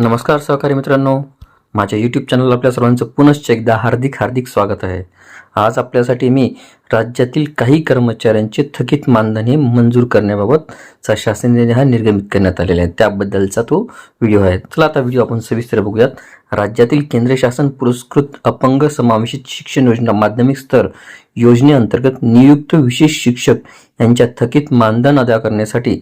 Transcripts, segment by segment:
नमस्कार सहकारी मित्रांनो. माझ्या यूट्यूब चॅनल आपल्या सर्वांचं पुनश्च एकदा हार्दिक हार्दिक स्वागत आहे. आज आपल्यासाठी मी राज्यातील काही कर्मचाऱ्यांचे थकीत मानधन हे मंजूर करण्याबाबतचा शासन निर्णय हा निर्गमित करण्यात आलेला आहे. त्याबद्दलचा तो व्हिडिओ आहे. चला आता व्हिडिओ आपण सविस्तर बघूयात. राज्यातील केंद्र शासन पुरस्कृत अपंग समावेशित शिक्षण योजना माध्यमिक स्तर योजनेअंतर्गत नियुक्त विशेष शिक्षक यांच्या थकीत मानधन अदा करण्यासाठी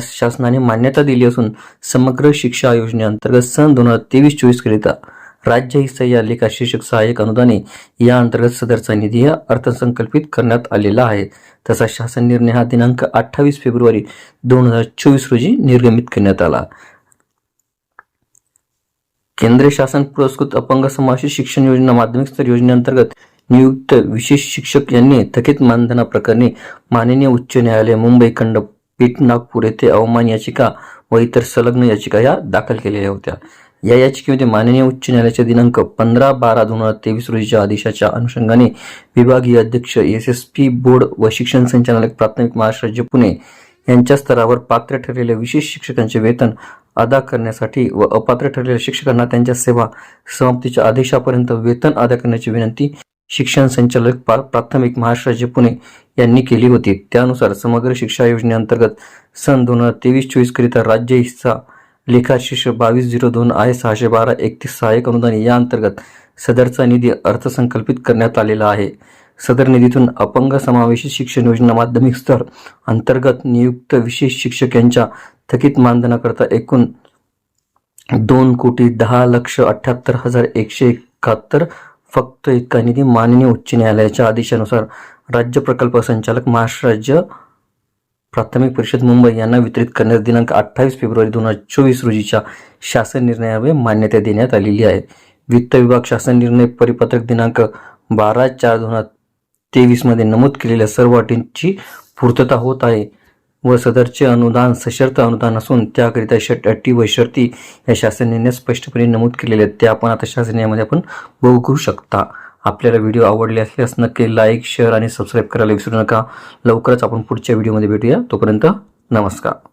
शासनाने मान्यता दिली असून समग्र शिक्षा योजनेअंतर्गत सन दोन हजार तेवीस चोवीस करिता राज्य हिस्सा या लेखा शिक्षक सहाय्यक अनुदाने या अंतर्गत सदरचा निधी हा अर्थसंकल्पित करण्यात आलेला आहे. तसा शासन निर्णय हा दिनांक अठ्ठावीस फेब्रुवारी दोन हजार चोवीस रोजी निर्गमित करण्यात आला. केंद्र शासन पुरस्कृत अपंग समावेश शिक्षण योजना माध्यमिक स्तर योजनेअंतर्गत नियुक्त विशेष शिक्षक यांनी थकीत मानधनाप्रकरणी माननीय उच्च न्यायालय मुंबई खंडपीठ नागपूर येथे अवमान याचिका व इतर संलग्न याचिका या दाखल केलेल्या होत्या. या याचिकेमध्ये माननीय उच्च न्यायालयाच्या दिनांक पंधरा बारा दोन हजार तेवीस रोजीच्या आदेशाच्या अनुषंगाने विभागीय अध्यक्ष एस एस पी बोर्ड व शिक्षण संचालक प्राथमिक महाराष्ट्र राज्य पुणे यांच्या स्तरावर पात्र ठरलेल्या विशेष शिक्षकांचे वेतन अदा करण्यासाठी व अपात्र ठरलेल्या शिक्षकांना त्यांच्या सेवा समाप्तीच्या आदेशापर्यंत वेतन अदा करण्याची विनंती शिक्षण संचालक पा- प्राथमिक महाराष्ट्र राज्य पुणे यांनी केली होती. त्यानुसार समग्र शिक्षा योजनेअंतर्गत सन दोन हजार तेवीस चोवीस करिता राज्य हिस्सा लेखा शिष्य बावीस झिरो दोन आय सहाशे बारा एकतीस सहाय्यक अनुदान या अंतर्गत सदरचा निधी अर्थसंकल्पित करण्यात आलेला आहे. सदर निधीतून अपंग समावेशित शिक्षण योजना माध्यमिक स्तर अंतर्गत नियुक्त विशेष शिक्षक यांच्या थकीत मानधनाकरता एकूण दोन कोटी दहा लक्ष अठ्याहत्तर हजार एकशे एकाहत्तर फक्त इतका निधी माननीय उच्च न्यायालयाच्या आदेशानुसार राज्य प्रकल्प संचालक महाराष्ट्र राज्य प्राथमिक परिषद मुंबई यांना वितरित करण्यास दिनांक अठ्ठावीस फेब्रुवारी दोन हजार चोवीस रोजीच्या शासन निर्णयामुळे मान्यता देण्यात आलेली आहे. वित्त विभाग शासन निर्णय परिपत्रक दिनांक बारा चार दोन हजार तेवीसमध्ये नमूद केलेल्या सर्व अटींची पूर्तता होत आहे व सदरचे अनुदान सशर्त अनुदान असून त्याकरिता शट अटी व शर्ती या शासन स्पष्टपणे नमूद केलेल्या आहेत. त्या आपण आता शासन निर्णयामध्ये आपण बघू शकता. आपल्याला व्हिडिओ आवडले असल्यास नक्की लाईक शेअर आणि सबस्क्राईब करायला विसरू नका. लवकरच आपण पुढच्या व्हिडिओमध्ये भेटूया. तोपर्यंत नमस्कार.